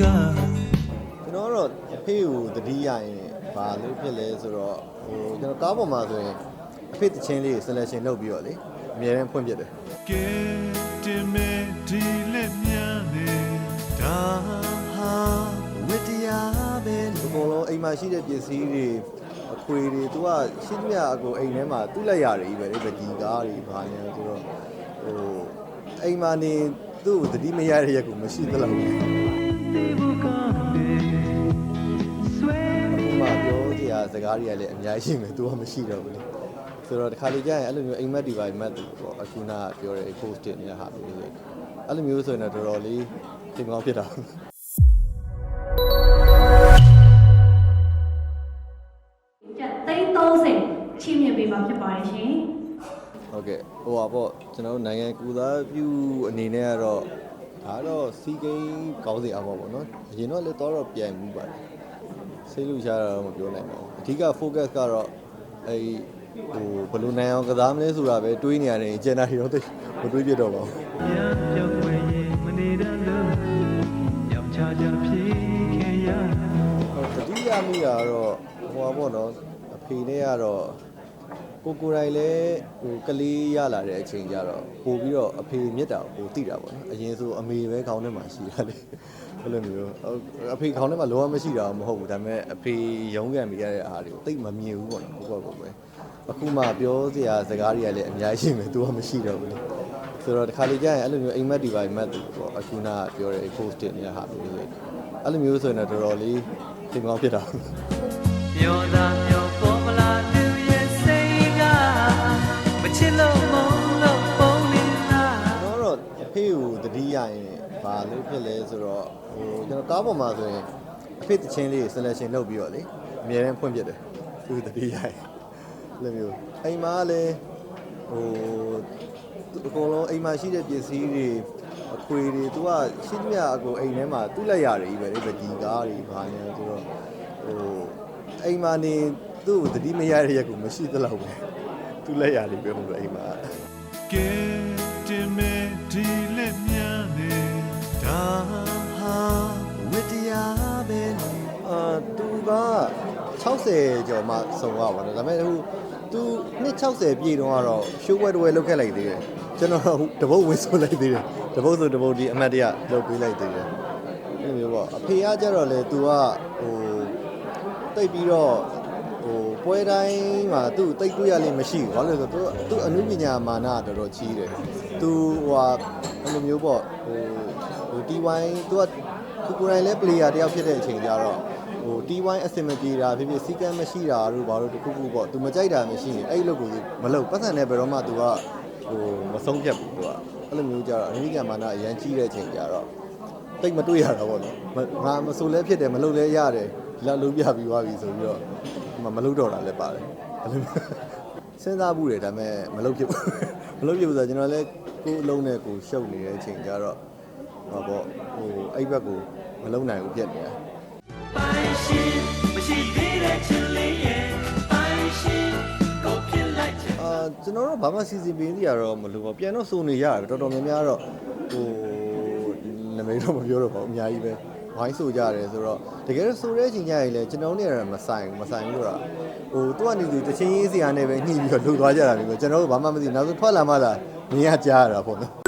ကျွန်တော်ကတော့အဖေကိုတတိယရင်ဘာလို့ဖြစ်လဲဆိုတော့ဟိုကျွန်တော်ကားပေါ်မှာဆိုရင်အဖေတချင်းလေး selection လုပ်ပြီးတော့လေအများအားဖွင့်ပြတယ်ကဲတင်မဲ့ဒီလက်မြန်နေဒါဟာဝတ္တရားပဲအကုန်လုံးအိမ်မှာရှိတဲ့ပစ္စည်းတွေအခွေတွေသူကရှိသမျှအကုန်အိမ်ထဲမှာသူ့လက်ရတွေပဲလေပကြီးကားတွေဘာညာဆိုတော့ဟိုအိမ်မှာနေသူ့ကိုတတိမရတဲ့ရက်ကိုမရှိသလောက်ဘူး မှပြောစရာစကားတွေကလည်းအများကြီးရှိမယ်သူကမရှိတော့ဘူးလေဆိုတော့တခါလေကြာရင်အဲ့လိုမျိုးအိမ်မက်ဒီပါမက်တူပေါ့အခုနကပြောတဲ့ post တင်နေတဲ့ဟာမျိုးလေအဲ့လိုမျိုးဆိုရင်တော့တော်တော်လေးသင်ကောင်းဖြစ်တာကျပ်သိန်း30ချီးမြှင့်ပေးမှာဖြစ်ပါတယ်ရှင်ဟုတ်ကဲ့ဟိုပါပေါ့ကျွန်တော်တို့နိုင်ငံကူသားပြုအနေနဲ့ကတော့ ဒါတော့စီကိန်းကောင်းစီအောင်ပါပေါ့နော်အရင်တော့လည်းတော့တော့ပြန်မှုပါတယ်စိတ်လူရှားတော့မပြောနိုင်ပါဘူးအဓိက focus ကတော့အဲဟိုဘယ်လိုနိုင်အောင်ကစားမလဲဆိုတာပဲတွေးနေရတယ်ကျန်တာတွေတော့သိမတွေးပြတော့ပါဘူးပြန်ပြောင်းွယ်ရင်မနေတဲ့လို့ယောက်ျားကြဖြစ်ခဲ့ရဟိုတတိယမိတာကတော့ဟိုပါပေါ့နော်အဖေနဲ့ကတော့ ကိုကိုယ်တိုင်လည်းဟိုကလေးရလာတဲ့အချိန်ကျတော့ပို့ပြီးတော့အဖေမြတ်တာကိုပိုသိတာပေါ့နော်အရင်ဆိုအမေပဲခေါင်းထဲမှာရှိတာလေအဲ့လိုမျိုးဟုတ်အဖေခေါင်းထဲမှာလောကမရှိတာမဟုတ်ဘူးဒါပေမဲ့အဖေရုံးကန်မိရတဲ့အားတွေကိုသိမမြင်ဘူးပေါ့နော်ကိုယ့်ဘက်ကိုပဲအခုမှပြောစရာစကားတွေကလည်းအများကြီးရှိမယ်သူကမရှိတော့ဘူးလေဆိုတော့တခါလေကြာရင်အဲ့လိုမျိုးအိမ်မက်ဒီပါမက်တူပေါ့အခုနကပြောတဲ့ post တင်နေတဲ့ဟာမျိုးလေအဲ့လိုမျိုးဆိုရင်တော့တော်တော်လေးသင်ကောင်းဖြစ်တာပြောတာပြော ဖြစ်လဲဆိုတော့ဟိုကျွန်တော်ကားပေါ်မှာဆိုရင်အဖေတချင်းလေး selection လုပ်ပြီးတော့လေအများအားဖွင့်ပြတယ်သူတတိယရင်အဲ့လိုမျိုးအိမ်မှာလည်းဟိုအကုန်လုံးအိမ်မှာရှိတဲ့ပစ္စည်းတွေအခွေတွေသူကရှိသမျှအကုန်အိမ်ထဲမှာသူ့လက်ရတွေပဲလေပကြီးကားတွေဘာညာဆိုတော့ဟိုအိမ်မှာနေသူ့ကိုတတိမရတဲ့ရက်ကိုမရှိသလောက်ပဲသူ့လက်ရတွေပဲဟိုလိုအိမ်မှာကဲတင် 60ကျော်မှစုံရပါတော့ဒါပေမဲ့ဟိုသူနှစ်60ပြည့်တုန်းကတော့ရှိုးပွဲတစ်ပွဲလုပ်ခဲ့လိုက်သေးတယ်ကျွန်တော်တော့တပုတ်ဝင်ဆိုလိုက်သေးတယ်တပုတ်ဆိုတပုတ်ဒီအမတ်တရလုပ်ပေးလိုက်သေးတယ်အဲ့လိုမျိုးပေါ့အဖေကကြတော့လေသူကဟိုတိတ်ပြီးတော့ဟိုပွဲတိုင်းမှာသူ့တိတ်တွေ့ရလိမ့်မရှိဘူးဘာလို့လဲဆိုတော့သူသူအနုပညာမာနတော်တော်ကြီးတယ်သူဟိုဟာအဲ့လိုမျိုးပေါ့ဟိုဟို T1 သူကကိုကိုယ်တိုင်လည်း player တယောက်ဖြစ်တဲ့အချိန်ကျတော့ ဟို T1 အဆင်မပြေတာဖြစ်ဖြစ်စီကံမရှိတာတို့ဘာလို့တခုခုပေါ့သူမကြိုက်တာမရှိရင်အဲ့လိုကိုသူမလုပ်ပတ်စံနဲ့ဘယ်တော့မှသူကဟိုမဆုံးဖြတ်ဘူးသူကအဲ့လိုမျိုးကြတော့အမေရိကန်မာနအရန်ကြီးတဲ့အချိန်ကျတော့တိတ်မတွေ့ရတာပေါ့နော်မငါမဆိုလဲဖြစ်တယ်မလုပ်လဲရတယ်ဒီလောက်လုံးပြပြီးသွားပြီဆိုပြီးတော့မမလုပ်တော့တာလည်းပါတယ်အဲ့လိုမျိုးစဉ်းစားဘူးတယ်ဒါပေမဲ့မလုပ်ဖြစ်ဘူးမလုပ်ဖြစ်ဘူးဆိုတော့ကျွန်တော်လည်းကိုယ်အလုံးနဲ့ကိုယ်ရှုပ်နေတဲ့အချိန်ကျတော့ဟောပေါ့ဟိုအဲ့ဘက်ကိုမလုံနိုင်ဘူးပြက်နေတာ ကိုဖြစ်လိုက်ချင်အာကျွန်တော်တို့ဘာမှစီစဉ်ပေးနေရတော့မလို့ပေါ့ပြန်တော့စုံနေရတယ်တော်တော်များများတော့ဟိုနမိတ်တော့မပြောတော့ပါဘူးအများကြီးပဲဝိုင်းဆိုကြရတယ်ဆိုတော့တကယ်လို့ဆိုတဲ့အချိန်ကျရင်လည်းကျွန်တော်တို့နဲ့မဆိုင်ဘူးမဆိုင်ဘူးတော့ဟိုသူကနေသူတချင်းရေးစရာနဲ့ပဲညှိပြီးတော့လှုပ်သွားကြတာမျိုးပဲကျွန်တော်တို့ဘာမှမသိဘူးနောက်ဆုံးထွက်လာမှလာမင်းကကြားရတာပေါ့နော်